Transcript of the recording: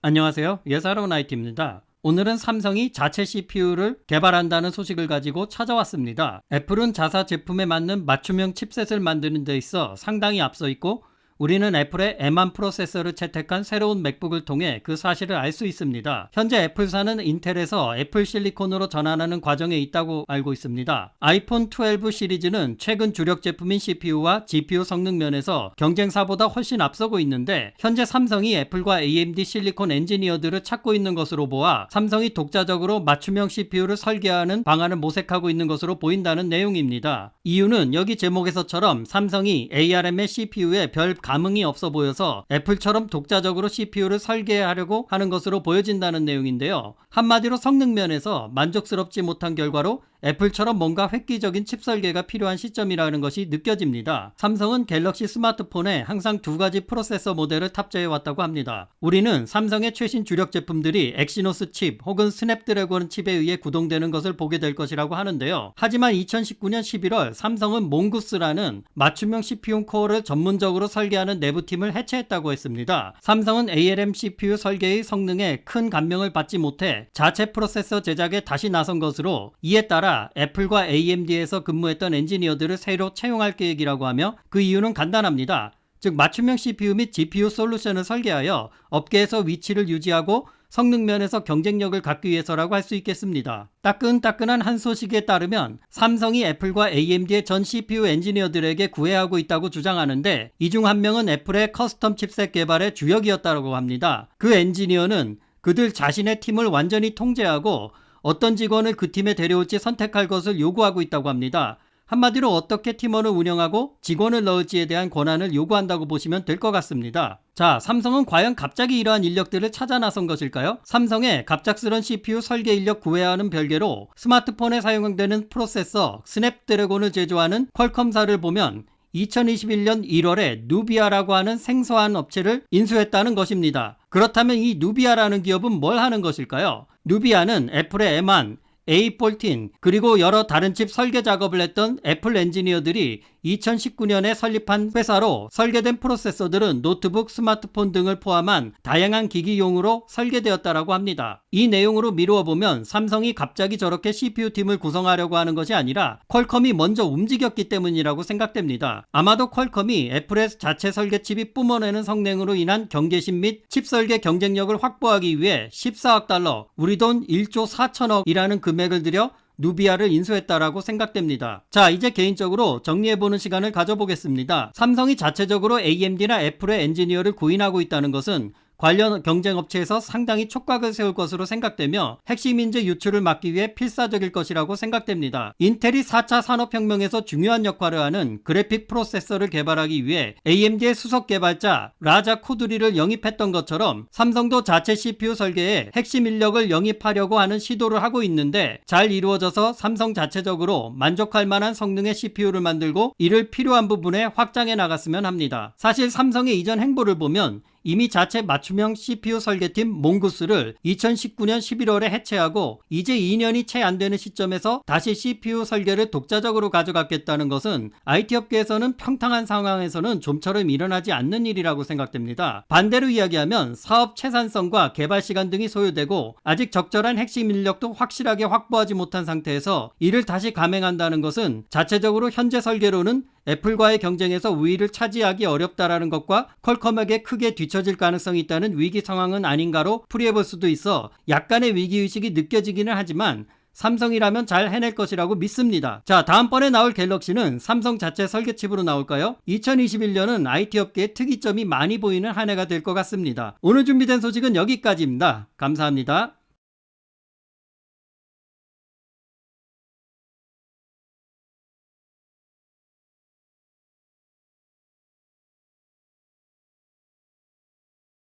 안녕하세요. 예사로운 IT입니다. 오늘은 삼성이 자체 CPU를 개발한다는 소식을 가지고 찾아왔습니다. 애플은 자사 제품에 맞는 맞춤형 칩셋을 만드는 데 있어 상당히 앞서 있고 우리는 애플의 M1 프로세서를 채택한 새로운 맥북을 통해 그 사실을 알 수 있습니다. 현재 애플사는 인텔에서 애플 실리콘으로 전환하는 과정에 있다고 알고 있습니다. 아이폰 12 시리즈는 최근 주력 제품인 CPU와 GPU 성능 면에서 경쟁사보다 훨씬 앞서고 있는데 현재 삼성이 애플과 AMD 실리콘 엔지니어들을 찾고 있는 것으로 보아 삼성이 독자적으로 맞춤형 CPU를 설계하는 방안을 모색하고 있는 것으로 보인다는 내용입니다. 이유는 여기 제목에서처럼 삼성이 ARM의 CPU에 별 감흥이 없어 보여서 애플처럼 독자적으로 CPU를 설계하려고 하는 것으로 보여진다는 내용인데요. 한마디로 성능 면에서 만족스럽지 못한 결과로 애플처럼 뭔가 획기적인 칩 설계가 필요한 시점이라는 것이 느껴집니다. 삼성은 갤럭시 스마트폰에 항상 두 가지 프로세서 모델을 탑재해 왔다고 합니다. 우리는 삼성의 최신 주력 제품들이 엑시노스 칩 혹은 스냅드래곤 칩에 의해 구동되는 것을 보게 될 것이라고 하는데요. 하지만 2019년 11월 삼성은 몽구스라는 맞춤형 CPU 코어를 전문적으로 설계하는 내부팀을 해체했다고 했습니다. 삼성은 ARM CPU 설계의 성능에 큰 감명을 받지 못해 자체 프로세서 제작에 다시 나선 것으로 이에 따라 애플과 AMD에서 근무했던 엔지니어들을 새로 채용할 계획이라고 하며 그 이유는 간단합니다. 즉 맞춤형 CPU 및 GPU 솔루션을 설계하여 업계에서 위치를 유지하고 성능 면에서 경쟁력을 갖기 위해서라고 할 수 있겠습니다. 따끈따끈한 한 소식에 따르면 삼성이 애플과 AMD의 전 CPU 엔지니어들에게 구애하고 있다고 주장하는데 이 중 한 명은 애플의 커스텀 칩셋 개발의 주역이었다고 합니다. 그 엔지니어는 그들 자신의 팀을 완전히 통제하고 어떤 직원을 그 팀에 데려올지 선택할 것을 요구하고 있다고 합니다. 한마디로 어떻게 팀원을 운영하고 직원을 넣을지에 대한 권한을 요구한다고 보시면 될 것 같습니다. 자, 삼성은 과연 갑자기 이러한 인력들을 찾아 나선 것일까요? 삼성의 갑작스런 CPU 설계 인력 구애와는 별개로 스마트폰에 사용되는 프로세서 스냅드래곤을 제조하는 퀄컴사를 보면 2021년 1월에 누비아라고 하는 생소한 업체를 인수했다는 것입니다. 그렇다면 이 누비아라는 기업은 뭘 하는 것일까요? 누비아는 애플의 M1, A14 그리고 여러 다른 칩 설계 작업을 했던 애플 엔지니어들이 2019년에 설립한 회사로 설계된 프로세서들은 노트북, 스마트폰 등을 포함한 다양한 기기용으로 설계되었다라고 합니다. 이 내용으로 미루어 보면 삼성이 갑자기 저렇게 CPU 팀을 구성하려고 하는 것이 아니라 퀄컴이 먼저 움직였기 때문이라고 생각됩니다. 아마도 퀄컴이 애플의 자체 설계 칩이 뿜어내는 성능으로 인한 경계심 및 칩 설계 경쟁력을 확보하기 위해 14억 달러, 우리 돈 1조 4천억이라는 금액을 들여 누비아를 인수했다라고 생각됩니다. 자, 이제 개인적으로 정리해보는 시간을 가져보겠습니다. 삼성이 자체적으로 AMD나 애플의 엔지니어를 구인하고 있다는 것은 관련 경쟁업체에서 상당히 촉각을 세울 것으로 생각되며 핵심 인재 유출을 막기 위해 필사적일 것이라고 생각됩니다. 인텔이 4차 산업혁명에서 중요한 역할을 하는 그래픽 프로세서를 개발하기 위해 AMD의 수석 개발자 라자 쿠드리를 영입했던 것처럼 삼성도 자체 CPU 설계에 핵심 인력을 영입하려고 하는 시도를 하고 있는데 잘 이루어져서 삼성 자체적으로 만족할 만한 성능의 CPU를 만들고 이를 필요한 부분에 확장해 나갔으면 합니다. 사실 삼성의 이전 행보를 보면 이미 자체 맞춤형 CPU 설계팀 몽구스를 2019년 11월에 해체하고 이제 2년이 채 안 되는 시점에서 다시 CPU 설계를 독자적으로 가져갔겠다는 것은 IT 업계에서는 평탄한 상황에서는 좀처럼 일어나지 않는 일이라고 생각됩니다. 반대로 이야기하면 사업 채산성과 개발 시간 등이 소요되고 아직 적절한 핵심 인력도 확실하게 확보하지 못한 상태에서 이를 다시 감행한다는 것은 자체적으로 현재 설계로는 애플과의 경쟁에서 우위를 차지하기 어렵다라는 것과 퀄컴에게 크게 뒤처질 가능성이 있다는 위기 상황은 아닌가로 풀이해볼 수도 있어 약간의 위기의식이 느껴지기는 하지만 삼성이라면 잘 해낼 것이라고 믿습니다. 자, 다음번에 나올 갤럭시는 삼성 자체 설계칩으로 나올까요? 2021년은 IT 업계의 특이점이 많이 보이는 한 해가 될 것 같습니다. 오늘 준비된 소식은 여기까지입니다. 감사합니다.